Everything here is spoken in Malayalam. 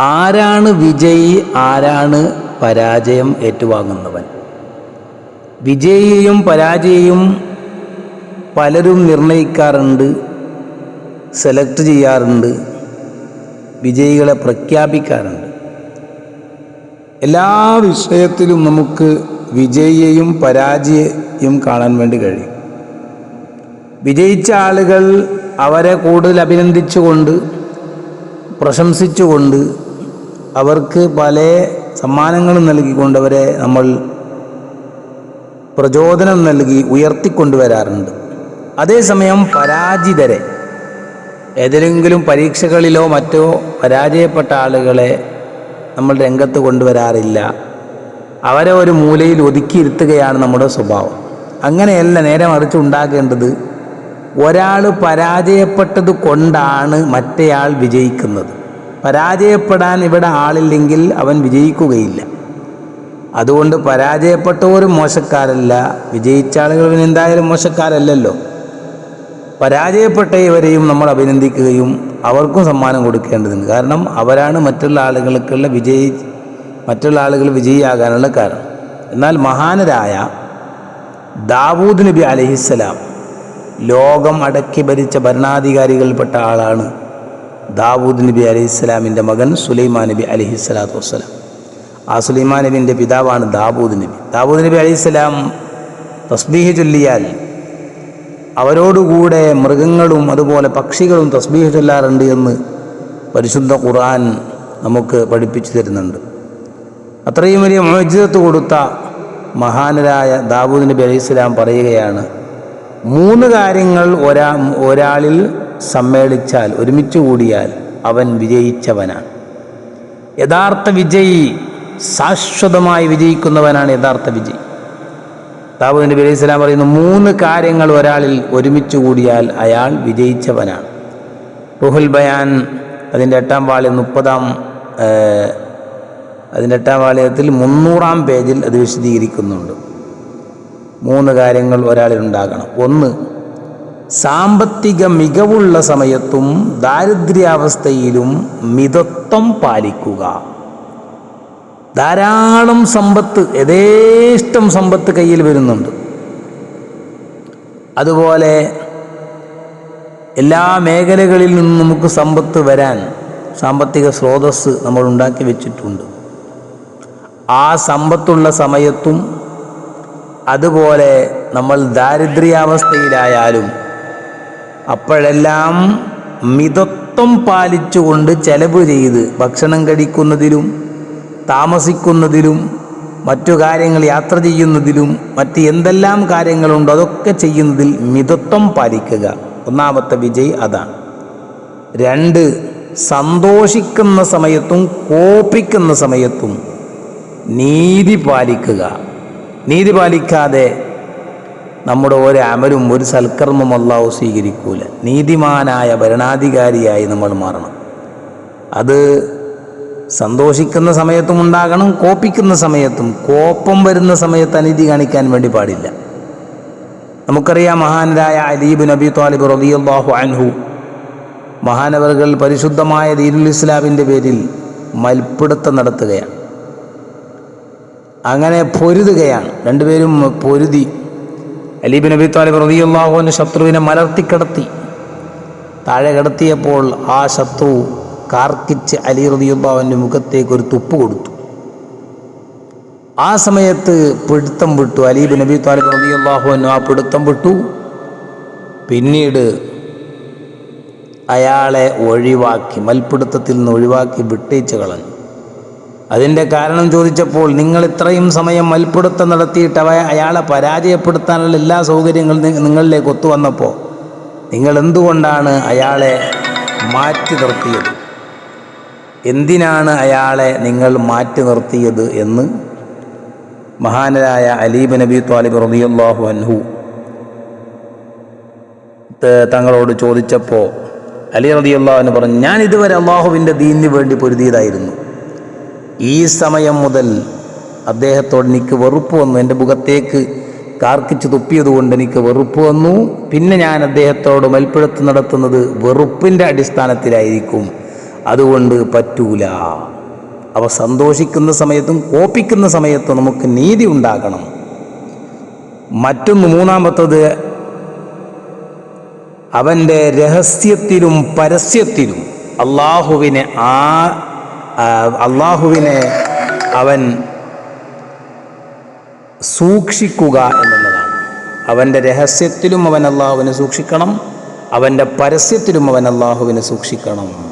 ആരാണ് വിജയി ആരാണ് പരാജയം ഏറ്റുവാങ്ങുന്നവൻ? വിജയിയും പരാജയവും പലരും നിർണയിക്കാറുണ്ട് സെലക്ട് ചെയ്യാറുണ്ട് വിജയികളെ പ്രഖ്യാപിക്കാറുണ്ട്. എല്ലാ വിഷയത്തിലും നമുക്ക് വിജയിയെയും പരാജയയും കാണാൻ വേണ്ടി കഴിയും. വിജയിച്ച ആളുകൾ അവരെ കൂടുതൽ അഭിനന്ദിച്ചുകൊണ്ട് പ്രശംസിച്ചുകൊണ്ട് അവർക്ക് പല സമ്മാനങ്ങളും നൽകിക്കൊണ്ട് അവരെ നമ്മൾ പ്രചോദനം നൽകി ഉയർത്തിക്കൊണ്ടുവരാറുണ്ട്. അതേസമയം പരാജിതരെ ഏതെങ്കിലും പരീക്ഷകളിലോ മറ്റോ പരാജയപ്പെട്ട ആളുകളെ നമ്മൾ രംഗത്ത് കൊണ്ടുവരാറില്ല. അവരെ ഒരു മൂലയിൽ ഒതുക്കിയിരുത്തുകയാണ് നമ്മുടെ സ്വഭാവം. അങ്ങനെയല്ല നേരെ മറിച്ച് ഉണ്ടാകേണ്ടത് ഒരാൾ പരാജയപ്പെട്ടത് കൊണ്ടാണ് മറ്റേയാൾ വിജയിക്കുന്നത്. പരാജയപ്പെടാൻ ഇവിടെ ആളില്ലെങ്കിൽ അവൻ വിജയിക്കുകയില്ല. അതുകൊണ്ട് പരാജയപ്പെട്ടവരും മോശക്കാരല്ല വിജയിച്ച ആളുകൾ എന്തായാലും മോശക്കാരല്ലല്ലോ. പരാജയപ്പെട്ട ഇവരെയും നമ്മൾ അഭിനന്ദിക്കുകയും അവർക്കും സമ്മാനം കൊടുക്കേണ്ടതുണ്ട്. കാരണം അവരാണ് മറ്റുള്ള ആളുകൾക്കുള്ള വിജയി മറ്റുള്ള ആളുകൾ വിജയിയാകാനുള്ള കാരണം. എന്നാൽ മഹാനരായ ദാവൂദ് നബി അലഹിസ്സലാം ലോകം അടക്കി ഭരിച്ച ഭരണാധികാരികളിൽപ്പെട്ട ആളാണ് ദാവൂദ് നബി അലഹിസ്സലാമിന്റെ മകൻ സുലൈമാൻ നബി അലഹിസ്സലാത്തു വസ്സലാം. ആ സുലൈമാൻ നബിന്റെ പിതാവാണ് ദാവൂദ് നബി. ദാവൂദ് നബി അലൈഹിസ്സലാം തസ്ബീഹ് ചൊല്ലിയാൽ അവരോടുകൂടെ മൃഗങ്ങളും അതുപോലെ പക്ഷികളും തസ്ബീഹ് ചൊല്ലാറുണ്ട് എന്ന് പരിശുദ്ധ ഖുർആൻ നമുക്ക് പഠിപ്പിച്ചു തരുന്നുണ്ട്. അത്രയും വലിയ മോചിതത്ത് കൊടുത്ത മഹാനരായ ദാവൂദ് നബി അലൈഹി സ്വലാം പറയുകയാണ് മൂന്ന് കാര്യങ്ങൾ ഒരാ ഒരാളിൽ സമ്മേളിച്ചാൽ ഒരുമിച്ച് കൂടിയാൽ അവൻ വിജയിച്ചവനാണ്. യഥാർത്ഥ വിജയി ശാശ്വതമായി വിജയിക്കുന്നവനാണ് യഥാർത്ഥ വിജയി. താബു നബി അലൈഹി സ്വലാം പറയുന്നു മൂന്ന് കാര്യങ്ങൾ ഒരാളിൽ ഒരുമിച്ച് കൂടിയാൽ അയാൾ വിജയിച്ചവനാണ്. റുഹുൽ ബയാൻ അതിന്റെ എട്ടാം പാളി മുപ്പതാം അതിന്റെ എട്ടാം വാള്യത്തിൽ മുന്നൂറാം പേജിൽ അത് വിശദീകരിക്കുന്നുണ്ട്. മൂന്ന് കാര്യങ്ങൾ ഒരാളിൽ ഉണ്ടാകണം. ഒന്ന് സാമ്പത്തിക മികവുള്ള സമയത്തും ദാരിദ്ര്യാവസ്ഥയിലും മിതത്വം പാലിക്കുക. ധാരാളം സമ്പത്ത് യഥേഷ്ടം സമ്പത്ത് കയ്യിൽ വരുന്നുണ്ട്. അതുപോലെ എല്ലാ മേഖലകളിൽ നിന്നും നമുക്ക് സമ്പത്ത് വരാൻ സാമ്പത്തിക സ്രോതസ് നമ്മൾ ഉണ്ടാക്കി വെച്ചിട്ടുണ്ട്. ആ സമ്പത്തുള്ള സമയത്തും അതുപോലെ നമ്മൾ ദാരിദ്ര്യാവസ്ഥയിലായാലും അപ്പോഴെല്ലാം മിതത്വം പാലിച്ചുകൊണ്ട് ചെലവ് ചെയ്ത് ഭക്ഷണം കഴിക്കുന്നതിലും താമസിക്കുന്നതിലും മറ്റു കാര്യങ്ങൾ യാത്ര ചെയ്യുന്നതിലും മറ്റ് എന്തെല്ലാം കാര്യങ്ങളുണ്ടോ അതൊക്കെ ചെയ്യുന്നതിൽ മിതത്വം പാലിക്കുക. ഒന്നാമത്തെ വിജയ് അതാണ്. രണ്ട് സന്തോഷിക്കുന്ന സമയത്തും കോപിക്കുന്ന സമയത്തും നീതി പാലിക്കുക. നീതി പാലിക്കാതെ നമ്മുടെ ഒരു അമലും ഒരു സൽക്കർമ്മം അല്ലാഹു സ്വീകരിക്കൂല. നീതിമാനായ ഭരണാധികാരിയായി നമ്മൾ മാറണം. അത് സന്തോഷിക്കുന്ന സമയത്തും ഉണ്ടാകണം കോപ്പിക്കുന്ന സമയത്തും കോപ്പം വരുന്ന സമയത്ത് അനീതി കാണിക്കാൻ വേണ്ടി പാടില്ല. നമുക്കറിയാം മഹാനരായ അലീബ് നബി താലിബ് റബിയാഹു അൻഹു മഹാനവറുകൾ പരിശുദ്ധമായ ദീനുൽ ഇസ്ലാമിന്റെ പേരിൽ മൽപ്പിടുത്തം നടത്തുകയാണ്. അങ്ങനെ പൊരുതുകയാണ്. രണ്ടുപേരും പൊരുതി. അലീബ് നബി താലിബ് റബിയാഹുവിന്റെ ശത്രുവിനെ മലർത്തിക്കിടത്തി താഴെ കിടത്തിയപ്പോൾ ആ ശത്രു കാർക്കിച്ച് അലി റബിയുള്ളാവിന്റെ മുഖത്തേക്ക് ഒരു തുപ്പ് കൊടുത്തു. ആ സമയത്ത് പിടുത്തം വിട്ടു. അലീബ് നബി താലിബ് റബിയുള്ളാഹുവിനു ആ പിടുത്തം വിട്ടു. പിന്നീട് അയാളെ ഒഴിവാക്കി മൽപിടുത്തത്തിൽ നിന്ന് ഒഴിവാക്കി വിട്ടേച്ച് കളഞ്ഞു. അതിന്റെ കാരണം ചോദിച്ചപ്പോൾ നിങ്ങൾ ഇത്രയും സമയം മൽപ്പിടുത്തം നടത്തിയിട്ട് അവ അയാളെ പരാജയപ്പെടുത്താനുള്ള എല്ലാ സൗകര്യങ്ങളും നിങ്ങളിലേക്ക് ഒത്തുവന്നപ്പോൾ നിങ്ങൾ എന്തുകൊണ്ടാണ് അയാളെ മാറ്റി നിർത്തിയത്? എന്തിനാണ് അയാളെ നിങ്ങൾ മാറ്റി നിർത്തിയത് എന്ന്? മഹാനരായ അലീബ് നബി ത്വാലിബ് റബിയുല്ലാഹു അൻഹു തങ്ങളോട് ചോദിച്ചപ്പോൾ അലി റബിയുള്ള പറഞ്ഞു ഞാൻ ഇതുവരെ അള്ളാഹുവിന്റെ ദീനിന് വേണ്ടി പൊരുതിയതായിരുന്നു. ഈ സമയം മുതൽ അദ്ദേഹത്തോട് എനിക്ക് വെറുപ്പ് വന്നു. എന്റെ മുഖത്തേക്ക് കാർക്കിച്ച് തുപ്പിയതുകൊണ്ട് എനിക്ക് വെറുപ്പ് വന്നു. പിന്നെ ഞാൻ അദ്ദേഹത്തോട് മൽപ്പിഴത്ത് നടത്തുന്നത് വെറുപ്പിന്റെ അടിസ്ഥാനത്തിലായിരിക്കും. അതുകൊണ്ട് പറ്റൂല. അവ സന്തോഷിക്കുന്ന സമയത്തും കോപ്പിക്കുന്ന സമയത്തും നമുക്ക് നീതി ഉണ്ടാകണം. മറ്റൊന്ന് മൂന്നാമത്തത് അവന്റെ രഹസ്യത്തിലും പരസ്യത്തിലും അള്ളാഹുവിനെ ആ ആ, അള്ളാഹുവിനെ അവൻ സൂക്ഷിക്കുക എന്നുള്ളതാണ്. അവന്റെ രഹസ്യത്തിലും അവൻ അള്ളാഹുവിനെ സൂക്ഷിക്കണം അവന്റെ പരസ്യത്തിലും അവൻ അള്ളാഹുവിനെ സൂക്ഷിക്കണം.